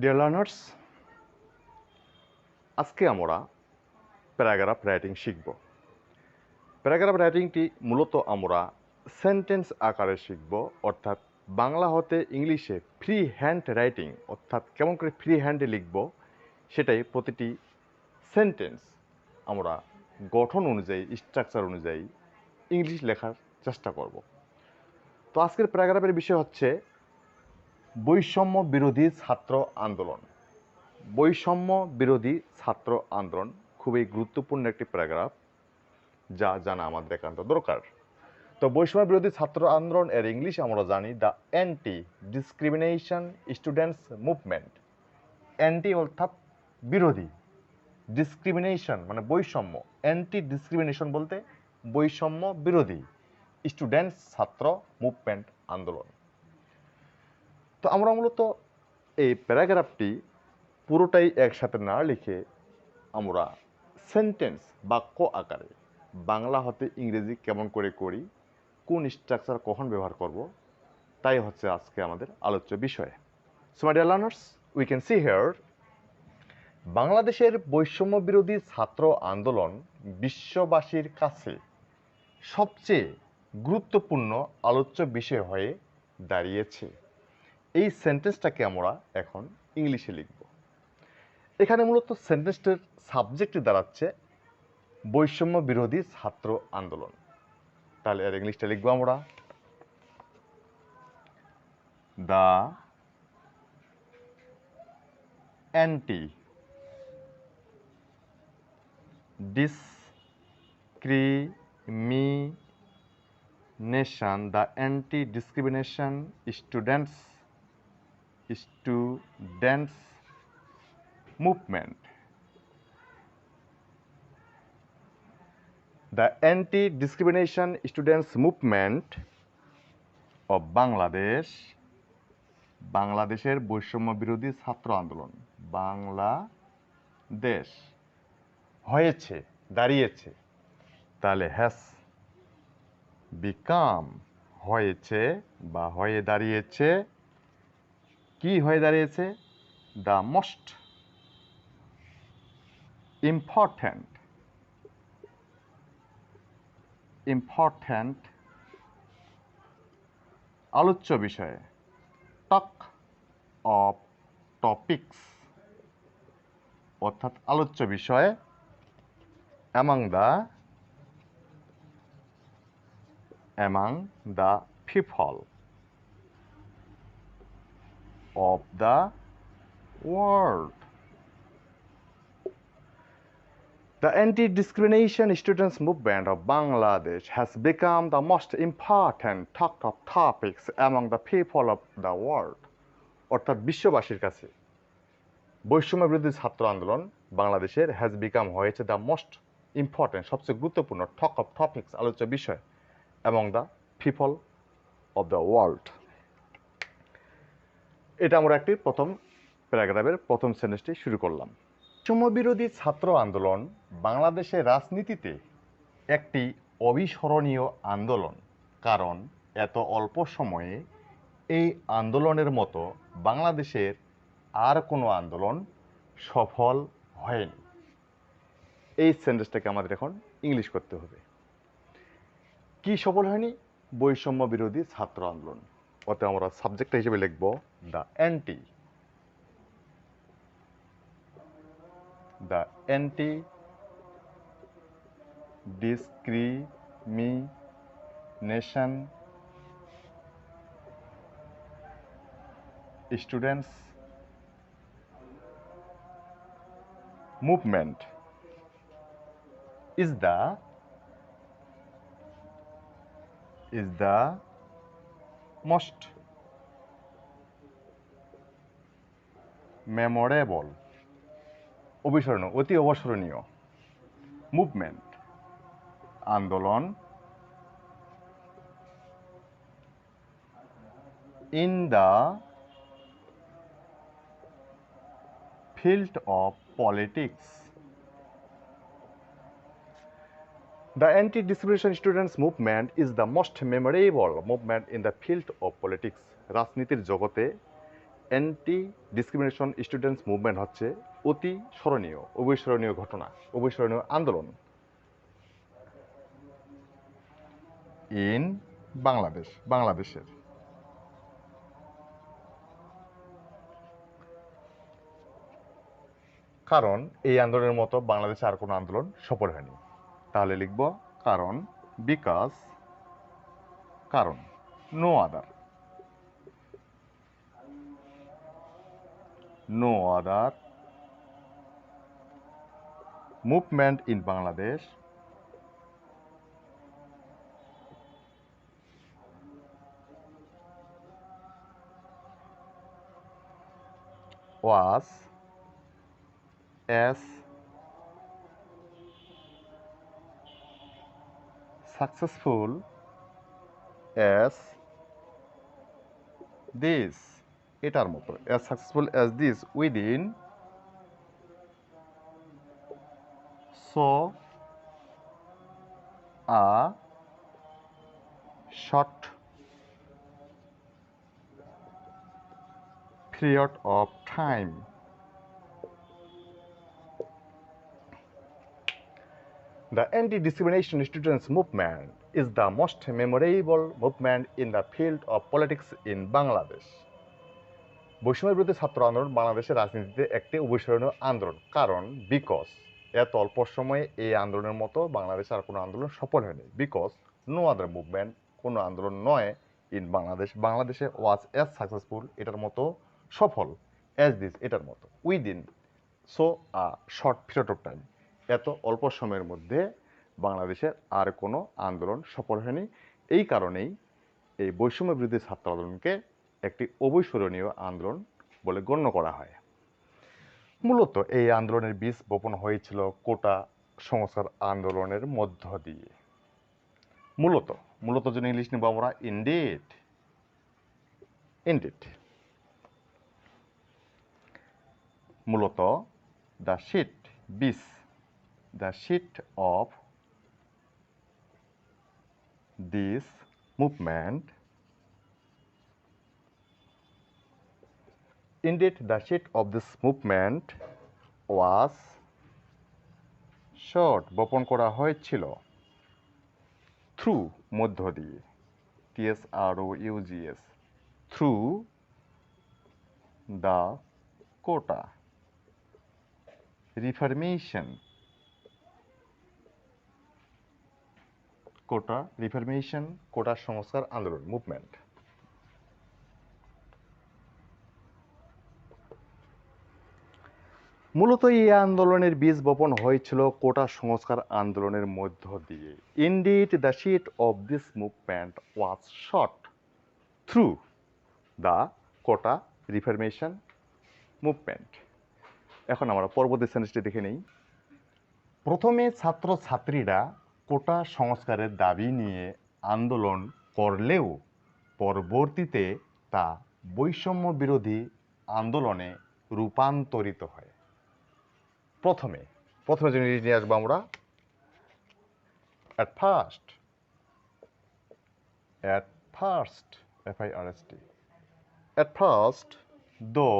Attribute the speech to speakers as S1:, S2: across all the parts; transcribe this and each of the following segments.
S1: Deer learners আজকে আমরা paragraph writing শিখব। প্যারাগ্রাফ রাইটিংটি মূলত আমরা সেন্টেন্স আকারে শিখব, অর্থাৎ বাংলা হতে ইংলিশে ফ্রি হ্যান্ড রাইটিং অর্থাৎ কেমন করে ফ্রি হ্যান্ডে লিখব, সেটাই প্রতিটি সেন্টেন্স আমরা গঠন অনুযায়ী স্ট্রাকচার অনুযায়ী ইংলিশ লেখার চেষ্টা করব। তো আজকের প্যারাগ্রাফের বিষয় হচ্ছে বৈষম্য বিরোধী ছাত্র আন্দোলন। বৈষম্য বিরোধী ছাত্র আন্দোলন খুবই গুরুত্বপূর্ণ একটি প্যারাগ্রাফ যা জানা আমাদের একান্ত দরকার। তো বৈষম্য বিরোধী ছাত্র আন্দোলন এর ইংলিশ আমরা জানি the anti discrimination students movement anti অর্থাৎ বিরোধী। ডিসক্রিমিনেশন মানে বৈষম্য। অ্যান্টি ডিসক্রিমিনেশন বলতে বৈষম্য বিরোধী স্টুডেন্টস ছাত্র মুভমেন্ট আন্দোলন। তো আমরা মূলত এই প্যারাগ্রাফটি পুরোটাই একসাথে না লিখে আমরা সেন্টেন্স বাক্য আকারে বাংলা হতে ইংরেজি কেমন করে করি, কোন স্ট্রাকচার কখন ব্যবহার করব, তাই হচ্ছে আজকে আমাদের আলোচ্য বিষয়। So my dear learners we can see here বাংলাদেশের বৈষম্য বিরোধী ছাত্র আন্দোলন বিশ্ববাসীর কাছে সবচেয়ে গুরুত্বপূর্ণ আলোচ্য বিষয় হয়ে দাঁড়িয়েছে। এই সেন্টেন্সটাকে আমরা এখন ইংলিশে লিখব। এখানে মূলত সেন্টেন্সটির সাবজেক্টে দাঁড়াচ্ছে বৈষম্য বিরোধী ছাত্র আন্দোলন। তাহলে এর ইংলিশটা লিখব আমরা। The anti discrimination the anti discrimination discrimination students students movement the anti discrimination students movement of Bangladesh বাংলাদেশের বৈষম্য বিরোধী ছাত্র আন্দোলন বাংলাদেশ হয়েছে দাঁড়িয়েছে তাহলে হ্যাস বিকাম হয়েছে বা হয়ে দাঁড়িয়েছে কি হয়ে দাঁড়িয়েছে? দ্য মোস্ট ইম্পর্ট্যান্ট ইম্পর্ট্যান্ট আলোচ্য বিষয়ে টক অফ টপিকস অর্থাৎ আলোচ্য বিষয়ে, among the among the people. Of the world the anti-discrimination students movement of bangladesh has become the most important talked of topics among the people of the world অর্থাৎ বিশ্ববাসীর কাছে বৈষম্য বিরোধী ছাত্র আন্দোলন বাংলাদেশের হ্যাজ বিকাম হয়েছে দ্য মোস্ট ইম্পর্টেন্ট সবচেয়ে গুরুত্বপূর্ণ টক অফ টপিক্স আলোচ্য বিষয় এবং the people of the world এটা আমরা একটি প্রথম প্যারাগ্রাফের প্রথম সেন্টেন্সটি শুরু করলাম। বিরোধী ছাত্র আন্দোলন বাংলাদেশের রাজনীতিতে একটি অবিস্মরণীয় আন্দোলন। কারণ এত অল্প সময়ে এই আন্দোলনের মতো বাংলাদেশের আর কোনো আন্দোলন সফল হয়নি। এই সেন্টেন্সটাকে আমাদের এখন ইংলিশ করতে হবে। কি সফল হয়নি? বৈষম্য বিরোধী ছাত্র আন্দোলন। অত আমরা সাবজেক্ট হিসেবে লিখব the anti the anti discrimination students movement is the is the most memorable অবিস্মরণীয় অতি অবসরণীয় মুভমেন্ট আন্দোলন in the field of politics. The anti-discrimination students movement is the most memorable movement in the field of politics. রাজনীতির জগতে anti discrimination students movement হচ্ছে অতি স্মরণীয়, অবিস্মরণীয় ঘটনা, অবিস্মরণীয় আন্দোলন ইন বাংলাদেশ বাংলাদেশের কারণ এই আন্দোলনের মতো বাংলাদেশে আর কোনো আন্দোলন সফল হয়নি তাহলে লিখব কারণ বিকাশ কারণ no other no other movement in Bangladesh was as successful as this এটার মতো as successful as this within so a short period of time The anti-discrimination students movement is the most memorable movement in the field of politics in Bangladesh. বৈষম্যের বিরুদ্ধে ছাত্র আন্দোলন বাংলাদেশের রাজনীতিতে একটি অবিস্মরণীয় আন্দোলন। কারণ বিকজ এত অল্প সময়ে এই আন্দোলনের মতো বাংলাদেশে আর কোনো আন্দোলন সফল হয়নি। বিকজ নো আদার মুভমেন্ট কোনো আন্দোলন নয় ইন বাংলাদেশ বাংলাদেশে ওয়াজ এজ সাকসেসফুল এটার মতো, সফল অ্যাজ দিস এটার মতো। Within so a short period of time এত অল্প সময়ের মধ্যে বাংলাদেশের আর কোনো আন্দোলন সফল হয়নি। এই কারণেই এই বৈষম্য বিরোধী ছাত্র আন্দোলনকে একটি অবিস্মরণীয় আন্দোলন বলে গণ্য করা হয়। মূলত এই আন্দোলনের বীজ বপন হয়েছিল কোটা সংস্কার আন্দোলনের মধ্য দিয়ে। মূলত মূলত যদি ইংলিশ নেব আমরা ইন্ডিড ইন্ডিড মূলত দ্য শিট বিস the sheet of this movement indeed the sheet of this movement was short বপন করা হয়েছিল থ্রু মধ্য দিয়ে টিএস আর ও UGS through the quota reformation quota reformation, quota সংস্কার, আন্দোলন, মুভমেন্ট। মূলত এই আন্দোলনের বীজ বপন হয়েছিল কোটা সংস্কার আন্দোলনের মধ্য দিয়ে। Indeed the sheet of this movement was shot through the quota reformation movement এখন আমরা পরবর্তী সেন্টেন্সটি দেখে নেই। প্রথমে ছাত্র ছাত্রীরা কোটা সংস্কারের দাবি নিয়ে আন্দোলন করলেও পরবর্তীতে তা বৈষম্য বিরোধী আন্দোলনে রূপান্তরিত হয়। প্রথমে প্রথমে যে জিনিস নিয়ে আসব আমরা at first at first F I R at first though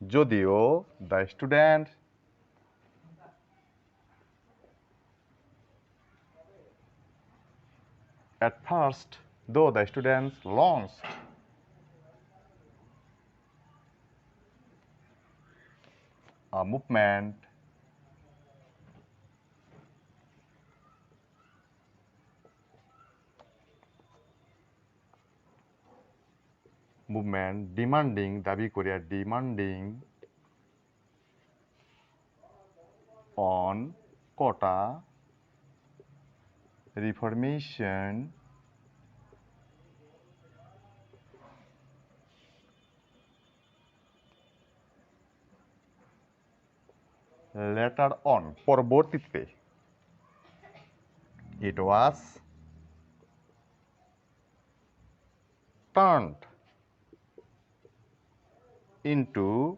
S1: যদিও the student At first, though the students launched a movement movement demanding দাবি করিয়া demanding on quota reformation later on পরবর্তীতে it was turned into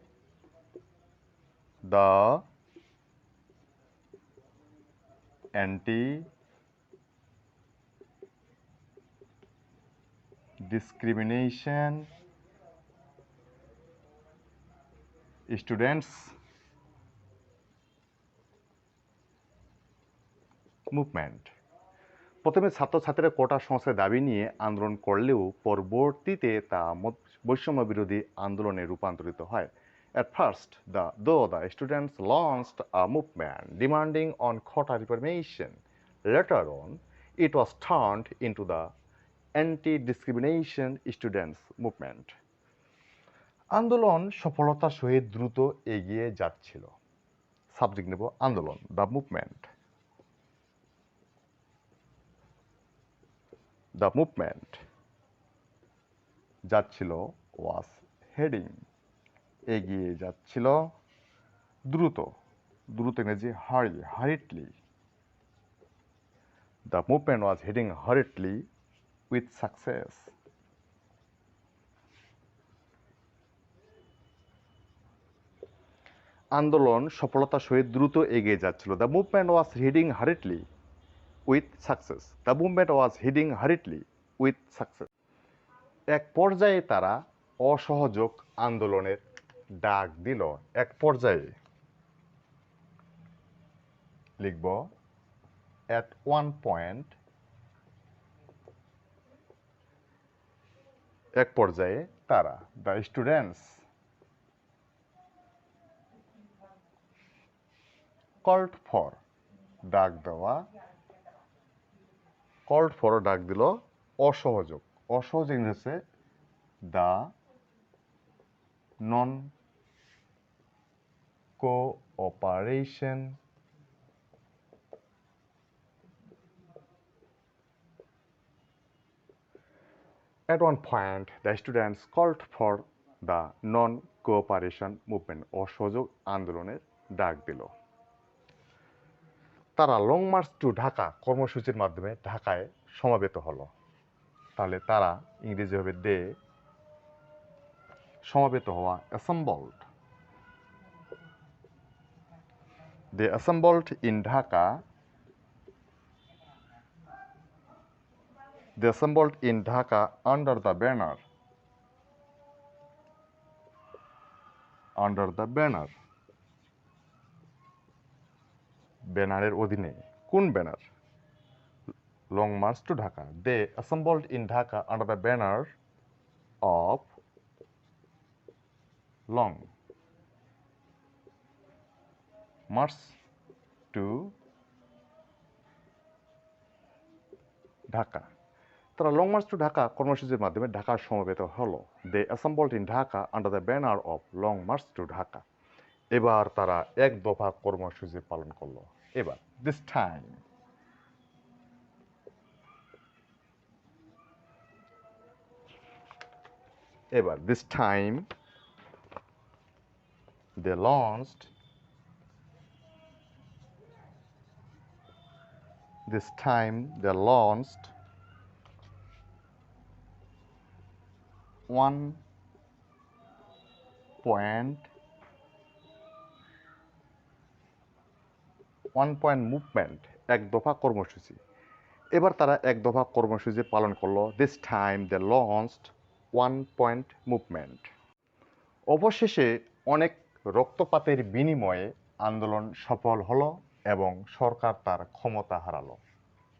S1: the anti discrimination. Students movement প্রথমে ছাত্রছাত্রীরা কোটা সংস্থার দাবি নিয়ে আন্দোলন করলেও পরবর্তীতে তা বৈষম্য বিরোধী আন্দোলনে রূপান্তরিত হয়। At first the though the students launched a movement demanding on quota reformation later on it was turn into the anti-discrimination students movement. আন্দোলন সফলতার সহিত দ্রুত এগিয়ে যাচ্ছিল। সাবজেক্ট নেব আন্দোলন দ্য মুভমেন্ট দ্য মুভমেন্ট যাচ্ছিল ওয়াজ হেডিং এগিয়ে যাচ্ছিল দ্রুত। দ্রুত ইংরেজি hurry hurriedly the movement was heading hurriedly with success আন্দোলন সফলতার সহিত দ্রুত এগিয়ে যাচ্ছিল। The movement was heading hurriedly with success the movement was heading hurriedly with success এক পর্যায়ে তারা অসহযোগ আন্দোলনের ডাক দিল। এক পর্যায়ে লিখব অ্যাট ওয়ান পয়েন্ট এক পর্যায়ে তারা দ্য স্টুডেন্টস কল্ড ফর ডাক দেওয়া কল্ড ফর ডাক দিল, অসহযোগ। অসহযোগ ইংরেজিতে the non cooperation At one point, the students called for the non-cooperation movement অসহযোগ আন্দোলনের ডাক দিল। তারা লং মার্চ টু ঢাকা কর্মসূচির মাধ্যমে ঢাকায় সমাবেত হলো। তাহলে তারা ইংরেজি হবে দে। সমাবেত হওয়া assembled they assembled in Dhaka They assembled in Dhaka under the banner. Under the banner. ব্যানারের অধীনে কোন banner long march to Dhaka they assembled in Dhaka under the banner of long march to Dhaka তারা long march to Dhaka কর্মসূচির মাধ্যমে ঢাকা সমবেত হলো। They assembled in Dhaka under the banner of long march to Dhaka. এবার তারা এক দফা কর্মসূচি পালন করল। এবার দিস টাইম এবার this time they launched this time they launched one point one point movement এক দফা কর্মসূচি। এবার তারা এক দফা কর্মসূচি পালন করল। This time the launched one point movement অবশেষে অনেক রক্তপাতের বিনিময়ে আন্দোলন সফল হলো এবং সরকার তার ক্ষমতা হারালো।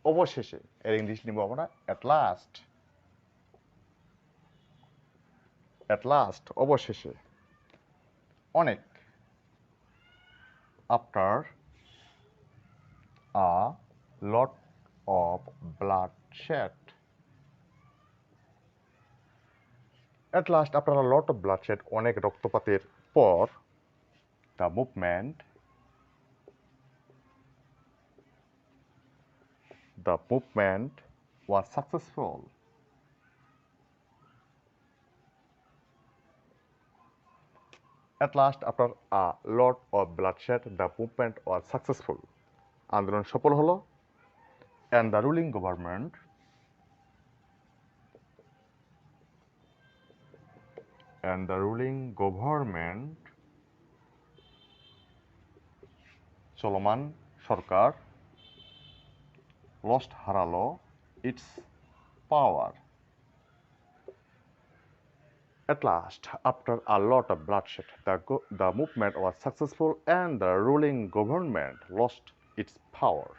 S1: অবশেষে এর ইংলিশ নিব আমরা অ্যাট লাস্ট অ্যাট লাস্ট অবশেষে, অনেক after a lot of bloodshed at last after a lot of bloodshed অনেক রক্তপাতের পর the movement the movement was successful. At last, after a lot of bloodshed, the movement was successful. আন্দোলন সফল হলো and the ruling government and the ruling government চলমান সরকার lost হারালো its power At last, after a lot of bloodshed, the, go- the movement was successful and the ruling government lost its power.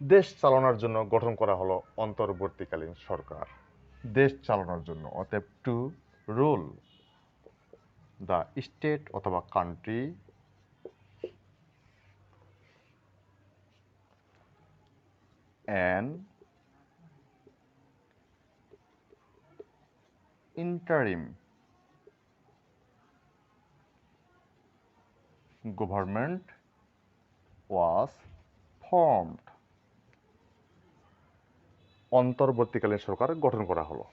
S1: দেশ চালানোর জন্য গঠন করা হলো অন্তর্বর্তীকালীন সরকার দেশ চালানোর জন্য অতএব টু রুল দ্য স্টেট অথবা country and interim government was formed. অন্তর্বর্তীকালীন সরকার গঠন করা হলো।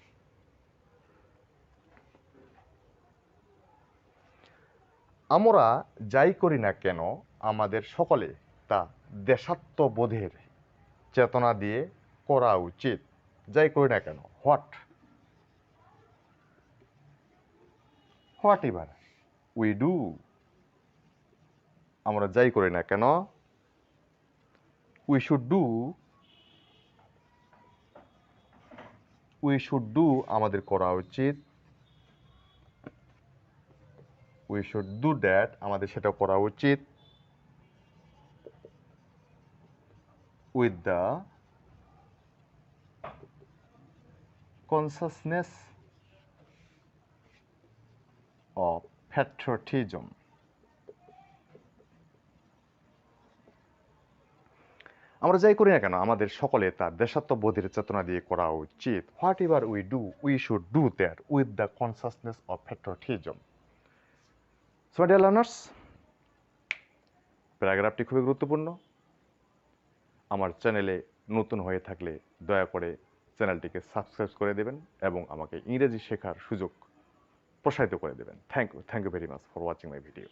S1: আমরা যাই করি না কেন, আমাদের সকলে তা দেশাত্মবোধের চেতনা দিয়ে করা উচিত। যাই করি না কেন what whatever we do আমরা যাই করি না কেন? We should do we should do আমাদের করা উচিত। উই শুড ডু দ্যাট আমাদের সেটা করা উচিত। With the consciousness of patriotism. আমরা যাই করি না কেন, আমাদের সকলে তার দেশাত্মবোধের চেতনা দিয়ে করা উচিত। Whatever we do we should do that with the consciousness of patriotism so learners প্যারাগ্রাফটি খুবই গুরুত্বপূর্ণ। আমার চ্যানেলে নতুন হয়ে থাকলে দয়া করে চ্যানেলটিকে সাবস্ক্রাইব করে দেবেন এবং আমাকে ইংরেজি শেখার সুযোগ প্রসারিত করে দেবেন। Thank you thank you very much for watching my video